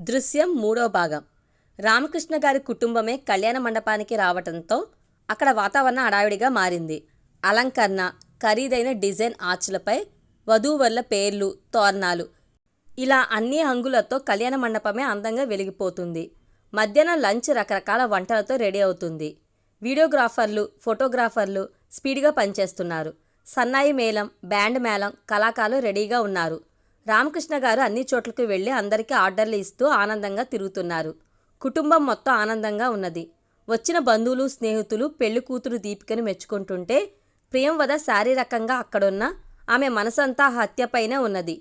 దృశ్యం మూడో భాగం. రామకృష్ణ గారి కుటుంబమే కళ్యాణ మండపానికి రావటంతో అక్కడ వాతావరణం హడావిడిగా మారింది. అలంకరణ ఖరీదైన డిజైన్ ఆర్చులపై వధూవరుల పేర్లు తోరణాలు. ఇలా అన్ని హంగులతో కళ్యాణ మండపమే అందంగా వెలిగిపోతుంది. మధ్యాహ్నం లంచ్ రకరకాల వంటలతో రెడీ అవుతుంది. వీడియోగ్రాఫర్లు ఫోటోగ్రాఫర్లు స్పీడ్గా పనిచేస్తున్నారు. సన్నాయి మేళం బ్యాండ్ మేళం కళాకారులు రెడీగా ఉన్నారు. రామకృష్ణ గారు అన్ని చోట్లకు వెళ్ళి అందరికీ ఆర్డర్లు ఇస్తూ ఆనందంగా తిరుగుతున్నారు. కుటుంబం మొత్తం ఆనందంగా ఉన్నది. వచ్చిన బంధువులు స్నేహితులు పెళ్ళి కూతురు దీపికను మెచ్చుకుంటుంటే ప్రియంవద శారీరకంగా అక్కడున్న ఆమె మనసంతా హత్యపైనే ఉన్నది.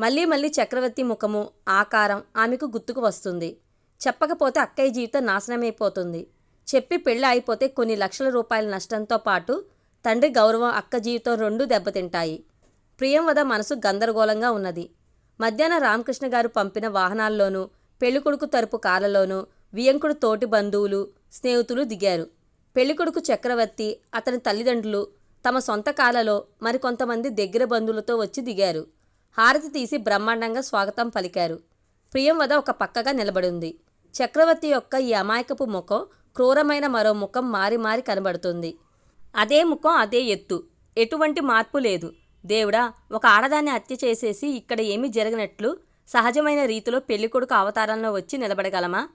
మళ్ళీ మళ్ళీ చక్రవర్తి ముఖము ఆకారం ఆమెకు గుర్తుకు వస్తుంది. చెప్పకపోతే అక్కయ్య జీవితం నాశనమైపోతుంది. చెప్పి పెళ్ళి అయిపోతే కొన్ని లక్షల రూపాయల నష్టంతో పాటు తండ్రి గౌరవం అక్క జీవితం రెండూ దెబ్బతింటాయి. ప్రియంవద మనసు గందరగోళంగా ఉన్నది. మధ్యాహ్నం రామకృష్ణ గారు పంపిన వాహనాల్లోనూ పెళ్ళికొడుకు తరపు కార్లలోనూ వియంకుడు తోటి బంధువులు స్నేహితులు దిగారు. పెళ్ళికొడుకు చక్రవర్తి అతని తల్లిదండ్రులు తమ సొంత కాలలో మరికొంతమంది దగ్గర బంధువులతో వచ్చి దిగారు. హారతి తీసి బ్రహ్మాండంగా స్వాగతం పలికారు. ప్రియంవద ఒక పక్కగా నిలబడింది. చక్రవర్తి యొక్క ఈ అమాయకపు ముఖం క్రూరమైన మరో ముఖం మారి మారి కనబడుతుంది. అదే ముఖం అదే ఎత్తు. ఎటువంటి మార్పు లేదు. దేవుడా ఒక ఆడదాన్ని హత్య చేసేసి ఇక్కడ ఏమీ జరగనట్లు సహజమైన రీతిలో పెళ్ళికొడుకు అవతారంలో వచ్చి నిలబడగలమా?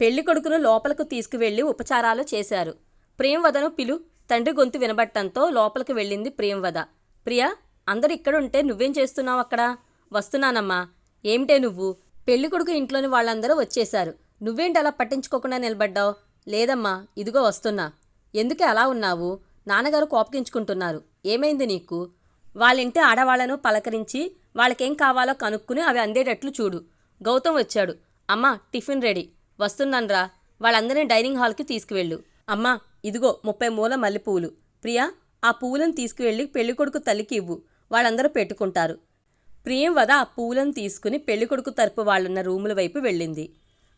పెళ్ళికొడుకును లోపలకు తీసుకువెళ్ళి ఉపచారాలు చేశారు. ప్రేమవదను పిలు తండ్రి గొంతు వినబట్టంతో లోపలికి వెళ్ళింది ప్రేమవద. ప్రియా అందరు ఇక్కడుంటే నువ్వేం చేస్తున్నావు అక్కడ? వస్తున్నానమ్మా. ఏమిటే నువ్వు? పెళ్ళికొడుకు ఇంట్లోని వాళ్ళందరూ వచ్చేశారు. నువ్వేంటి అలా పట్టించుకోకుండా నిలబడ్డావు? లేదమ్మా ఇదిగో వస్తున్నా. ఎందుకే అలా ఉన్నావు? నాన్నగారు కోపగించుకుంటున్నారు. ఏమైంది నీకు? వాళ్ళింటి ఆడవాళ్ళను పలకరించి వాళ్ళకేం కావాలో కనుక్కుని అవి అందేటట్లు చూడు. గౌతమ్ వచ్చాడు. అమ్మా టిఫిన్ రెడీ. వస్తున్నాన్రా. వాళ్ళందరినీ డైనింగ్ హాల్కి తీసుకువెళ్ళు. అమ్మా ఇదిగో ముప్పై మూల మల్లెపూలు. ప్రియా ఆ పువ్వులను తీసుకువెళ్ళి పెళ్ళికొడుకు తల్లికి ఇవ్వు. వాళ్ళందరూ పెట్టుకుంటారు. ప్రియం వద ఆ పువ్వులను తీసుకుని పెళ్ళికొడుకు తరపు వాళ్ళున్న రూముల వైపు వెళ్ళింది.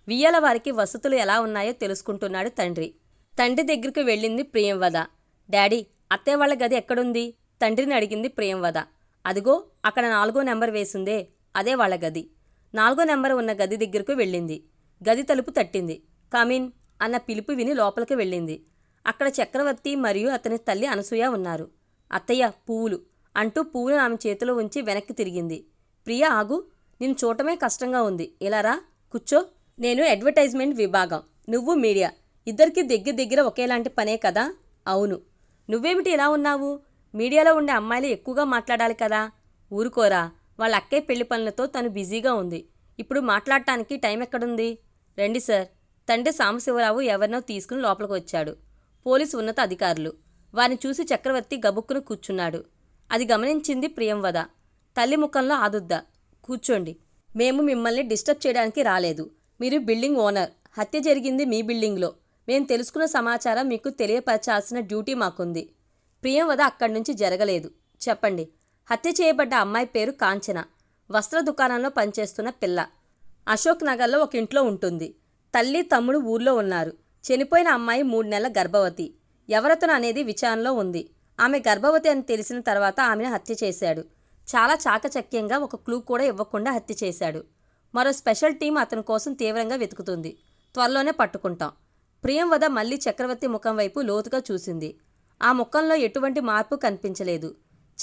వియ్యాల వారికి వసతులు ఎలా ఉన్నాయో తెలుసుకుంటున్నాడు తండ్రి. తండ్రి దగ్గరికి వెళ్ళింది ప్రియం వద డాడీ అత్తయ్య వాళ్ళ గది ఎక్కడుంది? తండ్రిని అడిగింది ప్రియంవద అదిగో అక్కడ నాలుగో నెంబర్ వేసిందే అదే వాళ్ళ గది. నాలుగో నెంబర్ ఉన్న గది దగ్గరకు వెళ్ళింది. గది తలుపు తట్టింది. కమిన్ అన్న పిలుపు విని లోపలికి వెళ్ళింది. అక్కడ చక్రవర్తి మరియు అతని తల్లి అనసూయ ఉన్నారు. అత్తయ్య పువ్వులు అంటూ పువ్వులు ఆమె చేతిలో ఉంచి వెనక్కి తిరిగింది. ప్రియ ఆగు. నేను చూడటమే కష్టంగా ఉంది. ఇలా రా. కూర్చో. నేను అడ్వర్టైజ్మెంట్ విభాగం. నువ్వు మీడియా. ఇద్దరికి దగ్గర దగ్గర ఒకేలాంటి పనే కదా? అవును. నువ్వేమిటి ఇలా ఉన్నావు? మీడియాలో ఉండే అమ్మాయిలు ఎక్కువగా మాట్లాడాలి కదా? ఊరుకోరా. వాళ్ళ అక్కయ్య పెళ్ళి పనులతో తను బిజీగా ఉంది. ఇప్పుడు మాట్లాడటానికి టైం ఎక్కడుంది? రండి సార్. తండ్రి సాంబశివరావు ఎవరినో తీసుకుని లోపలికి వచ్చాడు. పోలీసు ఉన్నత అధికారులు. వారిని చూసి చక్రవర్తి గబుక్కును కూర్చున్నాడు. అది గమనించింది ప్రియంవద. తల్లి ముఖంలో ఆదుద్ద. కూర్చోండి. మేము మిమ్మల్ని డిస్టర్బ్ చేయడానికి రాలేదు. మీరు బిల్డింగ్ ఓనర్. హత్య జరిగింది మీ బిల్డింగ్లో. మేము తెలుసుకున్న సమాచారం మీకు తెలియపరచాల్సిన డ్యూటీ మాకుంది. ప్రియంవద అక్కడి నుంచి జరగలేదు. చెప్పండి. హత్య చేయబడ్డ అమ్మాయి పేరు కాంచన. వస్త్ర దుకాణంలో పనిచేస్తున్న పిల్ల. అశోక్ నగర్లో ఒక ఇంట్లో ఉంటుంది. తల్లి తమ్ముడు ఊర్లో ఉన్నారు. చనిపోయిన అమ్మాయి మూడు నెలల గర్భవతి. ఎవరతను అనేది విచారణలో ఉంది. ఆమె గర్భవతి అని తెలిసిన తర్వాత ఆమెను హత్య చేశాడు. చాలా చాకచక్యంగా ఒక క్లూ కూడా ఇవ్వకుండా హత్య చేశాడు. మరో స్పెషల్ టీం అతని కోసం తీవ్రంగా వెతుకుతుంది. త్వరలోనే పట్టుకుంటాం. ప్రియంవద మళ్ళీ చక్రవర్తి ముఖం వైపు లోతుగా చూసింది. ఆ ముఖంలో ఎటువంటి మార్పు కనిపించలేదు.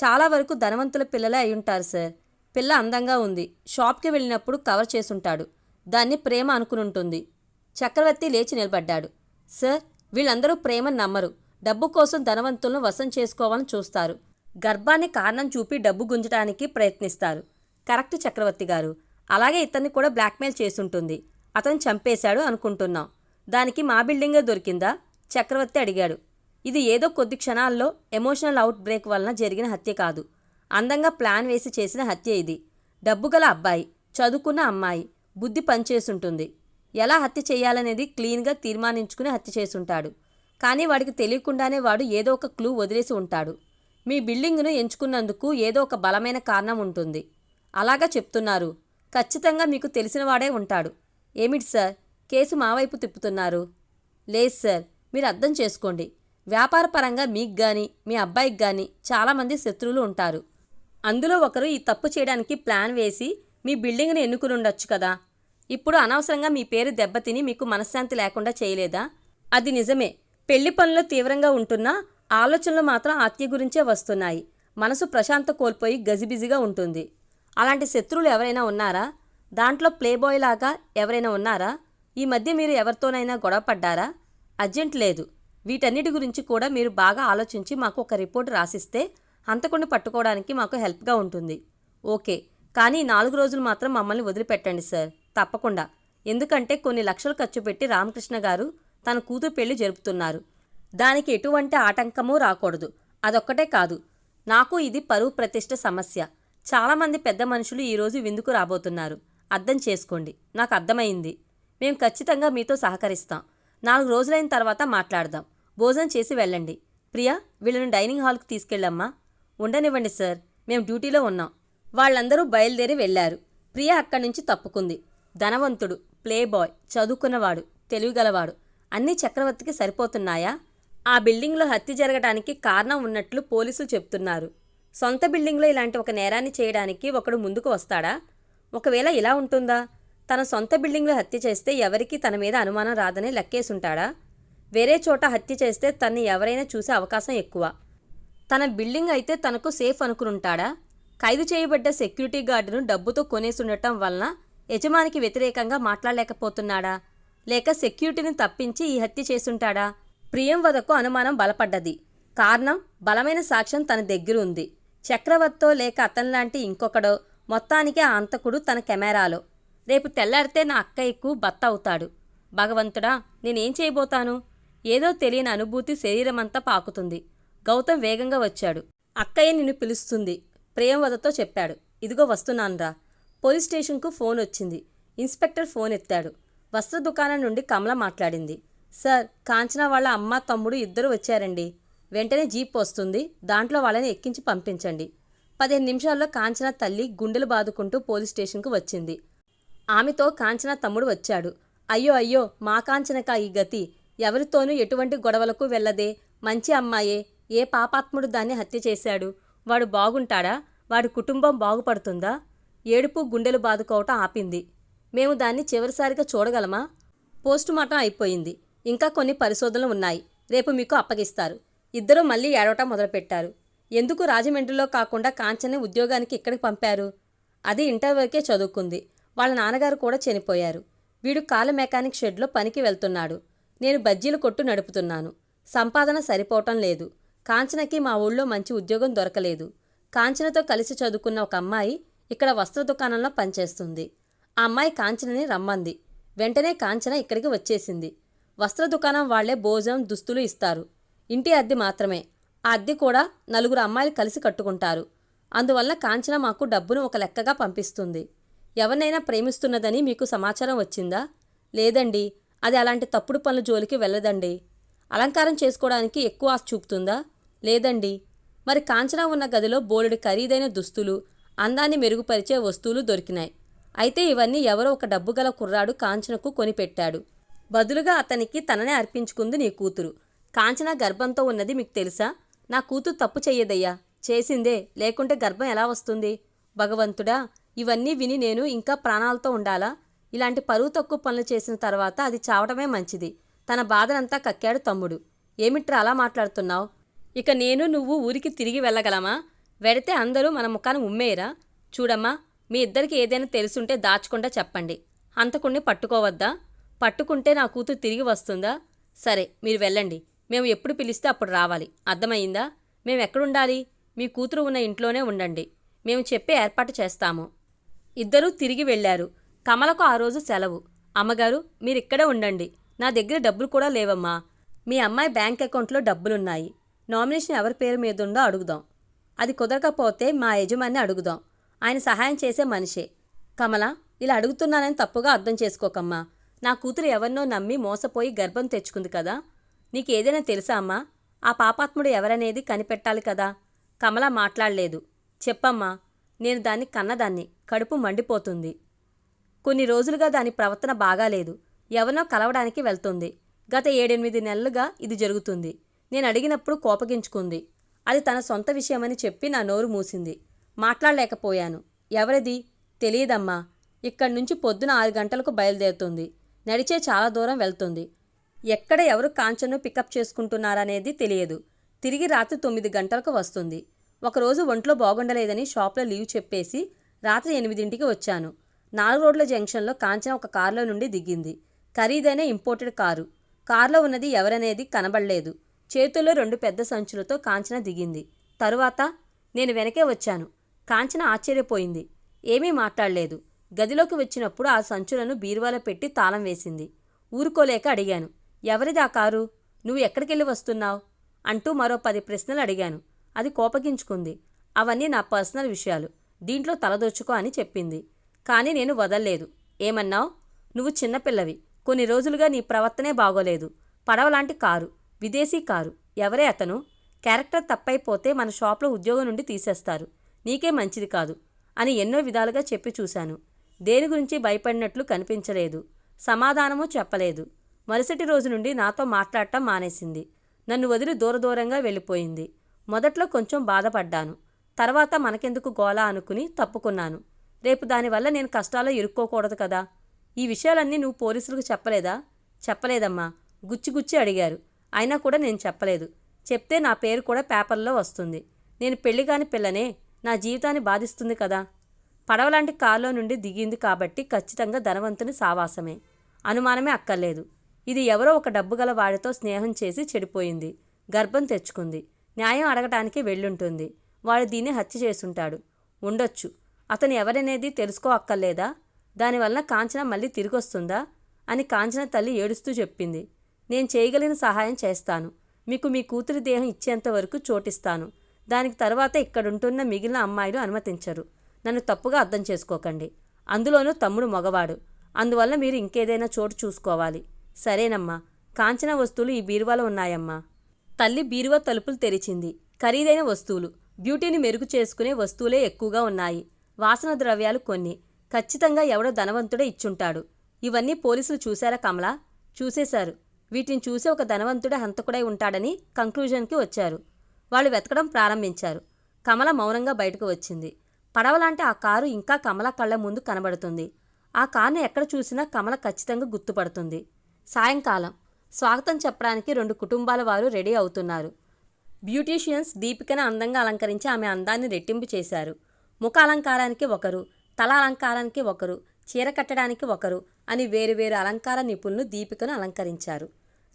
చాలా వరకు ధనవంతుల పిల్లలే అయ్యుంటారు సార్. పిల్ల అందంగా ఉంది. షాప్కి వెళ్ళినప్పుడు కవర్ చేసుంటాడు. దాన్ని ప్రేమ అనుకునుంటుంది. చక్రవర్తి లేచి నిలబడ్డాడు. సార్ వీళ్ళందరూ ప్రేమను నమ్మరు. డబ్బు కోసం ధనవంతులను వశం చేసుకోవాలని చూస్తారు. గర్భాన్ని కారణం చూపి డబ్బు గుంజడానికి ప్రయత్నిస్తారు. కరెక్ట్ చక్రవర్తి గారు. అలాగే ఇతన్ని కూడా బ్లాక్మెయిల్ చేసుంటుంది. అతను చంపేశాడు అనుకుంటున్నాం. దానికి మా బిల్డింగే దొరికిందా? చక్రవర్తి అడిగాడు. ఇది ఏదో కొద్ది క్షణాల్లో ఎమోషనల్ అవుట్ బ్రేక్ వలన జరిగిన హత్య కాదు. అందంగా ప్లాన్ వేసి చేసిన హత్య ఇది. డబ్బు గల అబ్బాయి చదువుకున్న అమ్మాయి బుద్ధి పనిచేసుంటుంది. ఎలా హత్య చేయాలనేది క్లీన్గా తీర్మానించుకుని హత్య చేసుంటాడు కానీ వాడికి తెలియకుండానే వాడు ఏదో ఒక క్లూ వదిలేసి ఉంటాడు. మీ బిల్డింగ్ను ఎంచుకున్నందుకు ఏదో ఒక బలమైన కారణం ఉంటుంది. అలాగా చెప్తున్నారు. ఖచ్చితంగా మీకు తెలిసినవాడే ఉంటాడు. ఏమిటి సార్? కేసు మా వైపు తిప్పుతున్నారు. లేదు సార్ మీరు అర్థం చేసుకోండి. వ్యాపారపరంగా మీకు కానీ మీ అబ్బాయికి కానీ చాలామంది శత్రువులు ఉంటారు. అందులో ఒకరు ఈ తప్పు చేయడానికి ప్లాన్ వేసి మీ బిల్డింగ్ని ఎన్నుకుని ఉండొచ్చు కదా. ఇప్పుడు అనవసరంగా మీ పేరు దెబ్బతిని మీకు మనశ్శాంతి లేకుండా చేయలేదా? అది నిజమే. పెళ్ళి పనులు తీవ్రంగా ఉంటున్నా ఆలోచనలు మాత్రం హత్య గురించే వస్తున్నాయి. మనసు ప్రశాంత కోల్పోయి గజిబిజిగా ఉంటుంది. అలాంటి శత్రువులు ఎవరైనా ఉన్నారా? దాంట్లో ప్లేబాయ్ లాగా ఎవరైనా ఉన్నారా? ఈ మధ్య మీరు ఎవరితోనైనా గొడవ పడ్డారా? అర్జెంట్ లేదు. వీటన్నిటి గురించి కూడా మీరు బాగా ఆలోచించి మాకు ఒక రిపోర్ట్ రాసిస్తే హంతకుడిని పట్టుకోవడానికి మాకు హెల్ప్గా ఉంటుంది. ఓకే. కానీ నాలుగు రోజులు మాత్రం మమ్మల్ని వదిలిపెట్టండి సార్. తప్పకుండా. ఎందుకంటే కొన్ని లక్షలు ఖర్చు పెట్టి రామకృష్ణ గారు తన కూతురు పెళ్ళి జరుపుతున్నారు. దానికి ఎటువంటి ఆటంకమూ రాకూడదు. అదొక్కటే కాదు. నాకు ఇది పరువు ప్రతిష్ట సమస్య. చాలామంది పెద్ద మనుషులు ఈరోజు విందుకు రాబోతున్నారు. అర్థం చేసుకోండి. నాకు అర్థమైంది. మేము ఖచ్చితంగా మీతో సహకరిస్తాం. నాలుగు రోజులైన తర్వాత మాట్లాడదాం. భోజనం చేసి వెళ్ళండి. ప్రియా వీళ్ళని డైనింగ్ హాల్కి తీసుకెళ్ళమ్మా. ఉండనివ్వండి సార్ మేము డ్యూటీలో ఉన్నాం. వాళ్ళందరూ బయలుదేరి వెళ్ళారు. ప్రియ అక్కడి నుంచి తప్పుకుంది. ధనవంతుడు ప్లేబాయ్ చదువుకున్నవాడు తెలివిగలవాడు. అన్నీ చక్రవర్తికి సరిపోతున్నాయా? ఆ బిల్డింగ్లో హత్య జరగడానికి కారణం ఉన్నట్లు పోలీసులు చెప్తున్నారు. సొంత బిల్డింగ్లో ఇలాంటి ఒక నేరాన్ని చేయడానికి ఒకడు ముందుకు వస్తాడా? ఒకవేళ ఇలా ఉంటుందా? తన సొంత బిల్డింగ్లో హత్య చేస్తే ఎవరికీ తన మీద అనుమానం రాదని లెక్కేసుంటాడా? వేరే చోట హత్య చేస్తే తన్ని ఎవరైనా చూసే అవకాశం ఎక్కువ. తన బిల్డింగ్ అయితే తనకు సేఫ్ అనుకునుంటాడా? ఖైదు చేయబడ్డ సెక్యూరిటీ గార్డును డబ్బుతో కొనేసుండటం వలన యజమానికి వ్యతిరేకంగా మాట్లాడలేకపోతున్నాడా? లేక సెక్యూరిటీని తప్పించి ఈ హత్య చేసుంటాడా ప్రియం వదకు అనుమానం బలపడ్డది. కారణం బలమైన సాక్ష్యం తన దగ్గర ఉంది చక్రవర్తో లేక అతనిలాంటి ఇంకొకడో మొత్తానికి ఆ అంతకుడు తన కెమెరాలో. రేపు తెల్లారితే నా అక్కయ్యకు భర్త అవుతాడు. భగవంతుడా నేనేం చేయబోతాను? ఏదో తెలియని అనుభూతి శరీరమంతా పాకుతుంది. గౌతమ్ వేగంగా వచ్చాడు. అక్కయ్య నిన్ను పిలుస్తుంది. ప్రేమవదతో చెప్పాడు. ఇదిగో వస్తున్నానురా. పోలీస్ స్టేషన్కు ఫోన్ వచ్చింది. ఇన్స్పెక్టర్ ఫోన్ ఎత్తాడు. వస్త్ర దుకాణం నుండి కమల మాట్లాడింది. సార్ కాంచన వాళ్ళ అమ్మ తమ్ముడు ఇద్దరు వచ్చారండి. వెంటనే జీప్ వస్తుంది. దాంట్లో వాళ్ళని ఎక్కించి పంపించండి. పదిహేను నిమిషాల్లో కాంచన తల్లి గుండెలు బాదుకుంటూ పోలీస్ స్టేషన్కు వచ్చింది. ఆమెతో కాంచన తమ్ముడు వచ్చాడు. అయ్యో అయ్యో మా కాంచనక ఈ గతి? ఎవరితోనూ ఎటువంటి గొడవలకు వెళ్ళదే. మంచి అమ్మాయే. ఏ పాపాత్ముడు దాన్ని హత్య చేశాడు? వాడు బాగుంటాడా? వాడి కుటుంబం బాగుపడుతుందా? ఏడుపు గుండెలు బాదుకోవటం ఆపింది. మేము దాన్ని చివరిసారిగా చూడగలమా? పోస్టుమార్టం అయిపోయింది. ఇంకా కొన్ని పరిశోధనలు ఉన్నాయి. రేపు మీకు అప్పగిస్తారు. ఇద్దరూ మళ్ళీ ఏడవటం మొదలుపెట్టారు. ఎందుకు రాజమండ్రిలో కాకుండా కాంచని ఉద్యోగానికి ఇక్కడికి పంపారు? అది ఇంటర్ వరకే చదువుకుంది. వాళ్ళ నాన్నగారు కూడా చనిపోయారు. వీడు కాల మెకానిక్ షెడ్లో పనికి వెళ్తున్నాడు. నేను బజ్జీలు కొట్టు నడుపుతున్నాను. సంపాదన సరిపోవటం లేదు. కాంచనకి మా ఊళ్ళో మంచి ఉద్యోగం దొరకలేదు. కాంచనతో కలిసి చదువుకున్న ఒక అమ్మాయి ఇక్కడ వస్త్ర దుకాణంలో పనిచేస్తుంది. ఆ అమ్మాయి కాంచనని రమ్మంది. వెంటనే కాంచన ఇక్కడికి వచ్చేసింది. వస్త్ర దుకాణం వాళ్ళే భోజనం దుస్తులు ఇస్తారు. ఇంటి అద్దె మాత్రమే. ఆ అద్దె కూడా నలుగురు అమ్మాయిలు కలిసి కట్టుకుంటారు. అందువల్ల కాంచన మాకు డబ్బును ఒక లెక్కగా పంపిస్తుంది. ఎవరినైనా ప్రేమిస్తున్నదని మీకు సమాచారం వచ్చిందా? లేదండి. అది అలాంటి తప్పుడు పనుల జోలికి వెళ్ళదండి. అలంకారం చేసుకోవడానికి ఎక్కువ ఆశ చూపుతుందా? లేదండి. మరి కాంచన ఉన్న గదిలో బోలెడు ఖరీదైన దుస్తులు అందాన్ని మెరుగుపరిచే వస్తువులు దొరికినాయి. అయితే ఇవన్నీ ఎవరో ఒక డబ్బు గల కుర్రాడు కాంచనకు కొనిపెట్టాడు. బదులుగా అతనికి తననే అర్పించుకుంది నీ కూతురు. కాంచన గర్భంతో ఉన్నది మీకు తెలుసా? నా కూతురు తప్పు చెయ్యదయ్యా. చేసిందే. లేకుంటే గర్భం ఎలా వస్తుంది? భగవంతుడా ఇవన్నీ విని నేను ఇంకా ప్రాణాలతో ఉండాలా? ఇలాంటి పరువు తక్కువ పనులు చేసిన తర్వాత అది చావటమే మంచిది. తన బాధనంతా కక్కాడు తమ్ముడు. ఏమిట్రా అలా మాట్లాడుతున్నావు? ఇక నేను నువ్వు ఊరికి తిరిగి వెళ్ళగలమా? వెడితే అందరూ మన ముఖాన్ని ఉమ్మేయరా? చూడమ్మా మీ ఇద్దరికి ఏదైనా తెలుసుంటే దాచకుండా చెప్పండి. హంతకుణ్ణి పట్టుకోవద్దా? పట్టుకుంటే నా కూతురు తిరిగి వస్తుందా? సరే మీరు వెళ్ళండి. మేము ఎప్పుడు పిలిస్తే అప్పుడు రావాలి. అర్థమైందా మేము ఎక్కడుండాలి మీ కూతురు ఉన్న ఇంట్లోనే ఉండండి. మేము చెప్పే ఏర్పాటు చేస్తాము. ఇద్దరూ తిరిగి వెళ్ళారు. కమలకు ఆ రోజు సెలవు. అమ్మగారు మీరిక్కడే ఉండండి. నా దగ్గర డబ్బులు కూడా లేవమ్మా. మీ అమ్మాయి బ్యాంక్ అకౌంట్లో డబ్బులున్నాయి. నామినేషన్ ఎవరి పేరు మీద ఉందో అడుగుదాం. అది కుదరకపోతే మా యజమాని అడుగుదాం. ఆయన సహాయం చేసే మనిషే. కమల ఇలా అడుగుతున్నానని తప్పుగా అర్థం చేసుకోకమ్మా. నా కూతురు ఎవరినో నమ్మి మోసపోయి గర్భం తెచ్చుకుంది కదా. నీకు ఏదైనా తెలుసా అమ్మా? ఆ పాపాత్ముడు ఎవరనేది కనిపెట్టాలి కదా. కమల మాట్లాడలేదు. చెప్పమ్మా నేను దాన్ని కన్నదాన్ని. కడుపు మండిపోతుంది. కొన్ని రోజులుగా దాని ప్రవర్తన బాగాలేదు. ఎవరినో కలవడానికి వెళ్తుంది. గత ఏడెనిమిది నెలలుగా ఇది జరుగుతుంది. నేను అడిగినప్పుడు కోపగించుకుంది. అది తన సొంత విషయమని చెప్పి నా నోరు మూసింది. మాట్లాడలేకపోయాను. ఎవరిది? తెలియదమ్మా. ఇక్కడి నుంచి పొద్దున ఆరు గంటలకు బయలుదేరుతుంది. నడిచే చాలా దూరం వెళ్తుంది. ఎక్కడ ఎవరు కాంచన్ను పికప్ చేసుకుంటున్నారనేది తెలియదు. తిరిగి రాత్రి తొమ్మిది గంటలకు వస్తుంది. ఒకరోజు ఒంట్లో బాగుండలేదని షాప్లో లీవ్ చెప్పేసి రాత్రి ఎనిమిదింటికి వచ్చాను. నాలుగు రోడ్ల జంక్షన్లో కాంచన ఒక కారులో నుండి దిగింది. ఖరీదైన ఇంపోర్టెడ్ కారు. కారులో ఉన్నది ఎవరనేది కనబడలేదు. చేతుల్లో రెండు పెద్ద సంచులతో కాంచన దిగింది. తరువాత నేను వెనకే వచ్చాను. కాంచన ఆశ్చర్యపోయింది. ఏమీ మాట్లాడలేదు. గదిలోకి వచ్చినప్పుడు ఆ సంచులను బీరువాలో పెట్టి తాళం వేసింది. ఊరుకోలేక అడిగాను. ఎవరిది ఆ కారు? నువ్వు ఎక్కడికెళ్ళి వస్తున్నావు? అంటూ మరో పది ప్రశ్నలు అడిగాను. అది కోపగించుకుంది. అవన్నీ నా పర్సనల్ విషయాలు. దీంట్లో తలదొచ్చుకో అని చెప్పింది. కానీ నేను వదల్లేదు. ఏమన్నావు? నువ్వు చిన్నపిల్లవి. కొన్ని రోజులుగా నీ ప్రవర్తనే బాగోలేదు. పడవలాంటి కారు. విదేశీ కారు. ఎవరే అతను? క్యారెక్టర్ తప్పైపోతే మన షాప్లో ఉద్యోగం నుండి తీసేస్తారు. నీకే మంచిది కాదు అని ఎన్నో విధాలుగా చెప్పి చూశాను. దేని గురించి భయపడినట్లు కనిపించలేదు. సమాధానము చెప్పలేదు. మరుసటి రోజు నుండి నాతో మాట్లాడటం మానేసింది. నన్ను వదిలి దూరదూరంగా వెళ్ళిపోయింది. మొదట్లో కొంచెం బాధపడ్డాను. తర్వాత మనకెందుకు గోలా అనుకుని తప్పుకున్నాను. రేపు దానివల్ల నేను కష్టాల్లో ఇరుక్కోకూడదు కదా. ఈ విషయాలన్నీ నువ్వు పోలీసులకు చెప్పలేదా? చెప్పలేదమ్మా. గుచ్చి గుచ్చి అడిగారు. అయినా కూడా నేను చెప్పలేదు. చెప్తే నా పేరు కూడా పేపర్లో వస్తుంది. నేను పెళ్ళి కాని పిల్లనే. నా జీవితాన్ని బాధిస్తుంది కదా. పడవలాంటి కారులో నుండి దిగింది కాబట్టి ఖచ్చితంగా ధనవంతుని సావాసమే. అనుమానమే అక్కర్లేదు. ఇది ఎవరో ఒక డబ్బు గల వాడితో స్నేహం చేసి చెడిపోయింది. గర్భం తెచ్చుకుంది. న్యాయం అడగటానికి వెళ్ళుంటుంది. వాడు దీన్ని హత్య చేసుంటాడు ఉండొచ్చు. అతను ఎవరనేది తెలుసుకో అక్కర్లేదా దానివల్ల కాంచన మళ్ళీ తిరిగొస్తుందా? అని కాంచన తల్లి ఏడుస్తూ చెప్పింది. నేను చేయగలిగిన సహాయం చేస్తాను. మీకు మీ కూతురి దేహం ఇచ్చేంత వరకు చోటిస్తాను. దానికి తర్వాత ఇక్కడుంటున్న మిగిలిన అమ్మాయిలు అనుమతించరు. నన్ను తప్పుగా అర్థం చేసుకోకండి. అందులోనూ తమ్ముడు మగవాడు. అందువల్ల మీరు ఇంకేదైనా చోటు చూసుకోవాలి. సరేనమ్మా. కాంచన వస్తువులు ఈ బీరువాలో ఉన్నాయమ్మా. తల్లి బీరువా తలుపులు తెరిచింది. ఖరీదైన వస్తువులు. బ్యూటీని మెరుగు చేసుకునే వస్తువులే ఎక్కువగా ఉన్నాయి. వాసన ద్రవ్యాలు కొన్ని. ఖచ్చితంగా ఎవడో ధనవంతుడే ఇచ్చుంటాడు. ఇవన్నీ పోలీసులు చూశారా కమలా? చూసేశారు. వీటిని చూసి ఒక ధనవంతుడే హంతకుడై ఉంటాడని కంక్లూజన్కి వచ్చారు. వాళ్ళు వెతకడం ప్రారంభించారు. కమల మౌనంగా బయటకు వచ్చింది. పడవలాంటి ఆ కారు ఇంకా కమల కళ్ళ ముందు కనబడుతుంది. ఆ కారుని ఎక్కడ చూసినా కమల ఖచ్చితంగా గుర్తుపడుతుంది. సాయంకాలం. స్వాగతం చెప్పడానికి రెండు కుటుంబాల వారు రెడీ అవుతున్నారు. బ్యూటీషియన్స్ దీపికను అందంగా అలంకరించి ఆమె అందాన్ని రెట్టింపు చేశారు. ముఖ అలంకారానికి ఒకరు తల అలంకారానికి ఒకరు చీర కట్టడానికి ఒకరు అని వేరువేరు అలంకార నిపుణులు దీపికను అలంకరించారు.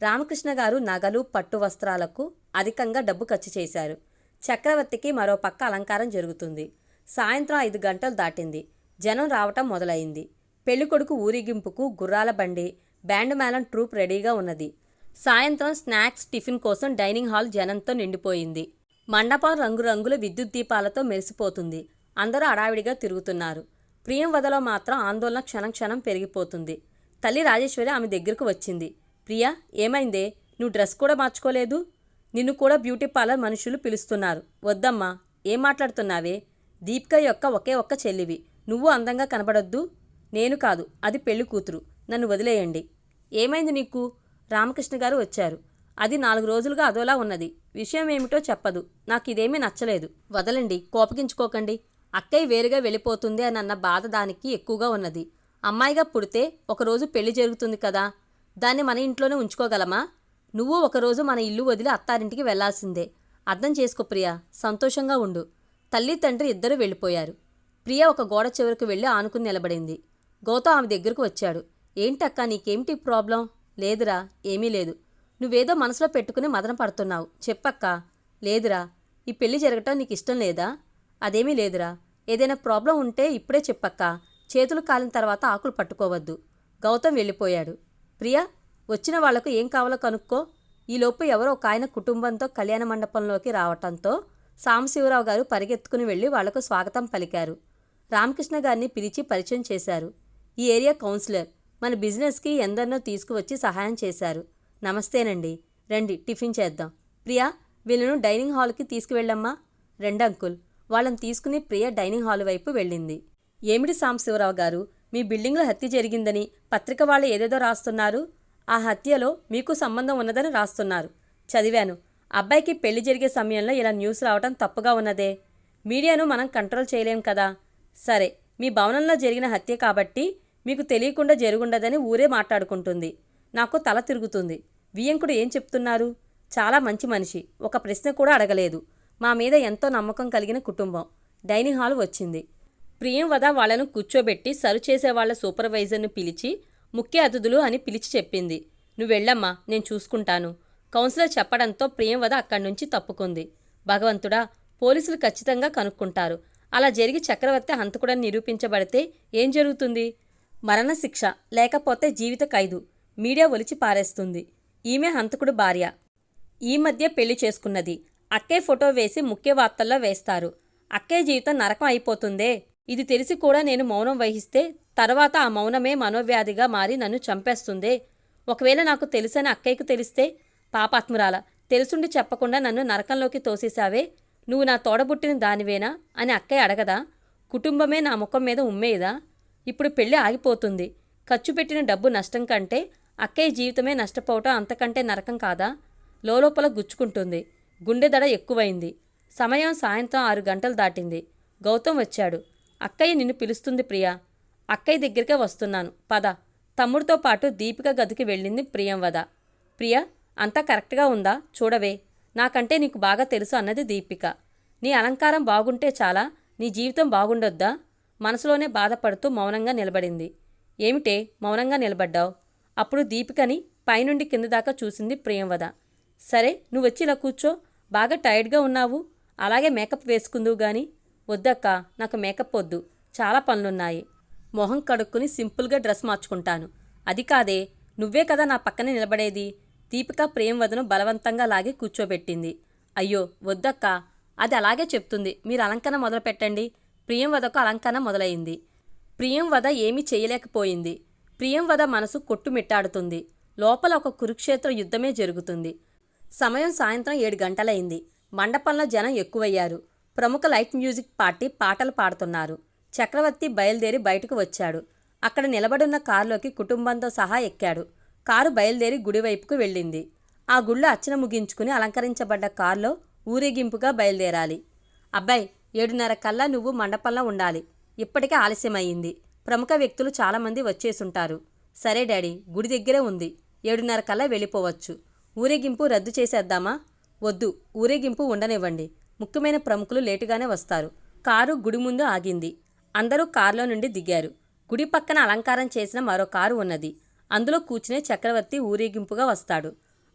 రామకృష్ణ గారు నగలు పట్టు వస్త్రాలకు అధికంగా డబ్బు ఖర్చు చేశారు. చక్రవర్తికి మరో పక్క అలంకారం జరుగుతుంది. సాయంత్రం ఐదు గంటలు దాటింది. జనం రావటం మొదలైంది. పెళ్ళికొడుకు ఊరేగింపుకు గుర్రాల బండి బ్యాండ్ మేళం ట్రూప్ రెడీగా ఉన్నది. సాయంత్రం స్నాక్స్ టిఫిన్ కోసం డైనింగ్ హాల్ జనంతో నిండిపోయింది. మండపం రంగురంగుల విద్యుత్ దీపాలతో మెరిసిపోతుంది. అందరూ అడావిడిగా తిరుగుతున్నారు. ప్రియం వదలో మాత్రం ఆందోళన క్షణం క్షణం పెరిగిపోతుంది. తల్లి రాజేశ్వరి ఆమె దగ్గరకు వచ్చింది. ప్రియా ఏమైందే? నువ్వు డ్రెస్ కూడా మార్చుకోలేదు? నిన్ను కూడా బ్యూటీ పార్లర్ మనుషులు పిలుస్తున్నారు. వద్దమ్మా ఏం మాట్లాడుతున్నావే? దీపిక యొక్క ఒకే ఒక్క చెల్లివి. నువ్వు అందంగా కనబడొద్దు. నేను కాదు అది పెళ్ళి కూతురు. నన్ను వదిలేయండి. ఏమైంది నీకు? రామకృష్ణ గారు వచ్చారు. అది నాలుగు రోజులుగా అదోలా ఉన్నది. విషయం ఏమిటో చెప్పదు. నాకు ఇదేమీ నచ్చలేదు. వదలండి. కోపగించుకోకండి. అక్కయ్య వేరుగా వెళ్ళిపోతుంది అని అన్న బాధ దానికి ఎక్కువగా ఉన్నది. అమ్మాయిగా పుడితే ఒకరోజు పెళ్ళి జరుగుతుంది కదా. దాన్ని మన ఇంట్లోనే ఉంచుకోగలమా? నువ్వు ఒకరోజు మన ఇల్లు వదిలి అత్తారింటికి వెళ్ళాల్సిందే. అర్థం చేసుకో ప్రియా. సంతోషంగా ఉండు. తల్లి తండ్రి ఇద్దరు వెళ్ళిపోయారు. ప్రియ ఒక గోడ చివరకు వెళ్ళి ఆనుకుని నిలబడింది. గౌతమ్ ఆమె దగ్గరకు వచ్చాడు. ఏంటక్క నీకేమిటి ప్రాబ్లం? లేదురా ఏమీ లేదు. నువ్వేదో మనసులో పెట్టుకుని మదన పడుతున్నావు. చెప్పక్క. లేదురా ఈ పెళ్ళి జరగటం నీకు ఇష్టం లేదా? అదేమీ లేదురా. ఏదైనా ప్రాబ్లం ఉంటే ఇప్పుడే చెప్పక్క. చేతులు కాలిన తర్వాత ఆకులు పట్టుకోవద్దు. గౌతమ్ వెళ్ళిపోయాడు. ప్రియా వచ్చిన వాళ్ళకు ఏం కావాలో కనుక్కో. ఈలోపు ఎవరో ఒక ఆయన కుటుంబంతో కళ్యాణ మండపంలోకి రావటంతో సాంబశివరావు గారు పరిగెత్తుకుని వెళ్ళి వాళ్ళకు స్వాగతం పలికారు. రామకృష్ణ గారిని పిలిచి పరిచయం చేశారు. ఈ ఏరియా కౌన్సిలర్. మన బిజినెస్కి ఎందరినో తీసుకువచ్చి సహాయం చేశారు. నమస్తేనండి. రండి టిఫిన్ చేద్దాం. ప్రియా వీళ్ళను డైనింగ్ హాల్కి తీసుకువెళ్ళమ్మా. రెండు అంకుల్. వాళ్ళని తీసుకుని ప్రియ డైనింగ్ హాల్ వైపు వెళ్ళింది. ఏమిటి సాంబశివరావు గారు? మీ బిల్డింగ్లో హత్య జరిగిందని పత్రిక వాళ్ళు ఏదేదో రాస్తున్నారు. ఆ హత్యలో మీకు సంబంధం ఉన్నదని రాస్తున్నారు. చదివాను. అబ్బాయికి పెళ్ళి జరిగే సమయంలో ఇలా న్యూస్ రావటం తప్పుగా ఉన్నదే. మీడియాను మనం కంట్రోల్ చేయలేం కదా. సరే మీ భవనంలో జరిగిన హత్య కాబట్టి మీకు తెలియకుండా జరుగుండదని ఊరే మాట్లాడుకుంటుంది. నాకు తల తిరుగుతుంది. వియంకుడు ఏం చెప్తున్నారు? చాలా మంచి మనిషి. ఒక ప్రశ్న కూడా అడగలేదు. మా మీద ఎంతో నమ్మకం కలిగిన కుటుంబం. డైనింగ్ హాల్ వచ్చింది. ప్రియం వద వాళ్ళను కూర్చోబెట్టి సర్వ్ చేసే వాళ్ళ సూపర్వైజర్ను పిలిచి ముఖ్య అతిథులు అని పిలిచి చెప్పింది. నువ్వు వెళ్ళమ్మా నేను చూసుకుంటాను. కౌన్సిలర్ చెప్పడంతో ప్రియంవద అక్కడి నుంచి తప్పుకుంది. భగవంతుడా పోలీసులు ఖచ్చితంగా కనుక్కుంటారు. అలా జరిగి చక్రవర్తి హంతకుడని నిరూపించబడితే ఏం జరుగుతుంది? మరణశిక్ష లేకపోతే జీవిత ఖైదు మీడియా ఒలిచి పారేస్తుంది. ఈమె హంతకుడు భార్య. ఈ మధ్య పెళ్ళి చేసుకున్నది. అక్కే ఫోటో వేసి ముఖ్య వార్తల్లో వేస్తారు. అక్కే జీవితం నరకం అయిపోతుందే? ఇది తెలిసి కూడా నేను మౌనం వహిస్తే తర్వాత ఆ మౌనమే మనోవ్యాధిగా మారి నన్ను చంపేస్తుందే? ఒకవేళ నాకు తెలుసని అక్కయ్యకు తెలిస్తే పాపాత్మురాల తెలుసుండి చెప్పకుండా నన్ను నరకంలోకి తోసేశావే? నువ్వు నా తోడబుట్టిన దానివేనా? అని అక్కయ్య అడగదా? కుటుంబమే నా ముఖం మీద ఉమ్మేదా ఇప్పుడు పెళ్ళి ఆగిపోతుంది. ఖర్చు పెట్టిన డబ్బు నష్టం కంటే అక్కయ్య జీవితమే నష్టపోవటం అంతకంటే నరకం కాదా? లోలోపల గుచ్చుకుంటుంది. గుండె దడ ఎక్కువైంది. సమయం సాయంత్రం ఆరు గంటలు దాటింది. గౌతమ్ వచ్చాడు. అక్కయ్య నిన్ను పిలుస్తుంది ప్రియా. అక్కయ్య దగ్గరికే వస్తున్నాను. పద. తమ్ముడితో పాటు దీపిక గదికి వెళ్ళింది ప్రియంవద. ప్రియ అంతా కరెక్ట్గా ఉందా? చూడవే. నాకంటే నీకు బాగా తెలుసు అన్నది దీపిక. నీ అలంకారం బాగుంటే చాలా నీ జీవితం బాగుండొద్దా? మనసులోనే బాధపడుతూ మౌనంగా నిలబడింది. ఏమిటే మౌనంగా నిలబడ్డావు? అప్పుడు దీపికని పైనుండి కింద దాకా చూసింది ప్రియంవద. సరే నువ్వు వచ్చి ఇలా కూర్చో. బాగా టైర్డ్గా ఉన్నావు. అలాగే మేకప్ వేసుకుందువు గాని. వద్దక్క నాకు మేకప్ వద్దు. చాలా పనులున్నాయి. మొహం కడుక్కుని సింపుల్గా డ్రెస్ మార్చుకుంటాను. అది కాదే నువ్వే కదా నా పక్కనే నిలబడేది? దీపిక ప్రేమవదను బలవంతంగా లాగి కూర్చోబెట్టింది. అయ్యో వద్దక్క. అది అలాగే చెప్తుంది. మీరు అలంకరణ మొదలు పెట్టండి ప్రియంవదకు అలంకరణ మొదలైంది. ప్రియంవద ఏమీ చేయలేకపోయింది. ప్రియంవద మనసు కొట్టుమిట్టాడుతుంది. లోపల ఒక కురుక్షేత్ర యుద్ధమే జరుగుతుంది. సమయం సాయంత్రం ఏడు గంటలైంది. మండపంలో జనం ఎక్కువయ్యారు. ప్రముఖ లైట్ మ్యూజిక్ పార్టీ పాటలు పాడుతున్నారు. చక్రవర్తి బయలుదేరి బయటకు వచ్చాడు. అక్కడ నిలబడున్న కారులోకి కుటుంబంతో సహా ఎక్కాడు. కారు బయలుదేరి గుడివైపుకు వెళ్ళింది. ఆ గుళ్ళో అర్చన ముగించుకుని అలంకరించబడ్డ కారులో ఊరేగింపుగా బయలుదేరాలి. అబ్బాయి ఏడున్నర కల్లా నువ్వు మండపంలో ఉండాలి. ఇప్పటికే ఆలస్యమయ్యింది. ప్రముఖ వ్యక్తులు చాలామంది వచ్చేసుంటారు. సరే డాడీ గుడి దగ్గరే ఉంది. ఏడున్నర కల్లా వెళ్ళిపోవచ్చు. ఊరేగింపు రద్దు చేసేద్దామా? వద్దు ఊరేగింపు ఉండనివ్వండి. ముఖ్యమైన ప్రముఖులు లేటుగానే వస్తారు. కారు గుడి ముందు ఆగింది. అందరూ కారులో నుండి దిగారు. గుడి పక్కన అలంకారం చేసిన మరో కారు ఉన్నది. అందులో కూర్చునే చక్రవర్తి ఊరేగింపుగా వస్తాడు.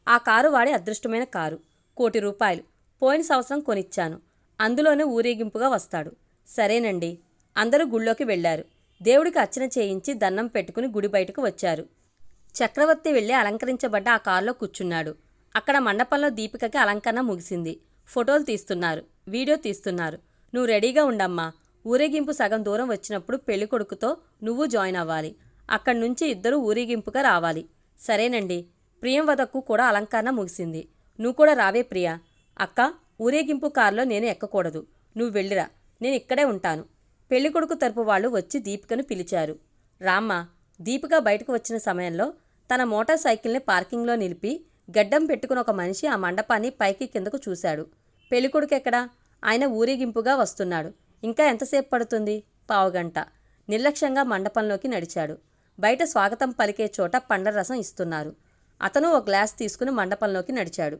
ఆ కారు వాడి అదృష్టమైన కారు. కోటి రూపాయలు. పోయిన సంవత్సరం కొనిచ్చాను. అందులోనే ఊరేగింపుగా వస్తాడు. సరేనండి. అందరూ గుళ్ళోకి వెళ్ళారు. దేవుడికి అర్చన చేయించి దండం పెట్టుకుని గుడి బయటకు వచ్చారు. చక్రవర్తి వెళ్ళి అలంకరించబడ్డ ఆ కారులో కూర్చున్నాడు. అక్కడ మండపంలో దీపికకి అలంకరణ ముగిసింది. ఫోటోలు తీస్తున్నారు. వీడియో తీస్తున్నారు. నువ్వు రెడీగా ఉండమ్మా. ఊరేగింపు సగం దూరం వచ్చినప్పుడు పెళ్ళి కొడుకుతో నువ్వు జాయిన్ అవ్వాలి. అక్కడి నుంచి ఇద్దరు ఊరేగింపుగా రావాలి. సరేనండి. ప్రియం ప్రియంవదకు కూడా అలంకరణ ముగిసింది. నువ్వు కూడా రావే ప్రియా. అక్క ఊరేగింపు కారులో నేను ఎక్కకూడదు. నువ్వు వెళ్ళిరా. నేను ఇక్కడే ఉంటాను. పెళ్ళికొడుకు తరపు వాళ్ళు వచ్చి దీపికను పిలిచారు. రామ్మ దీపిక బయటకు వచ్చిన సమయంలో తన మోటార్ సైకిల్ని పార్కింగ్లో నిలిపి గడ్డం పెట్టుకుని ఒక మనిషి ఆ మండపాన్ని పైకి కిందకు చూశాడు. పెళ్ళికొడుకు ఎక్కడా? ఆయన ఊరేగింపుగా వస్తున్నాడు. ఇంకా ఎంతసేపు పడుతుంది? పావుగంట. నిర్లక్ష్యంగా మండపంలోకి నడిచాడు. బయట స్వాగతం పలికే చోట పండ్ల రసం ఇస్తున్నారు. అతను ఒక గ్లాస్ తీసుకుని మండపంలోకి నడిచాడు.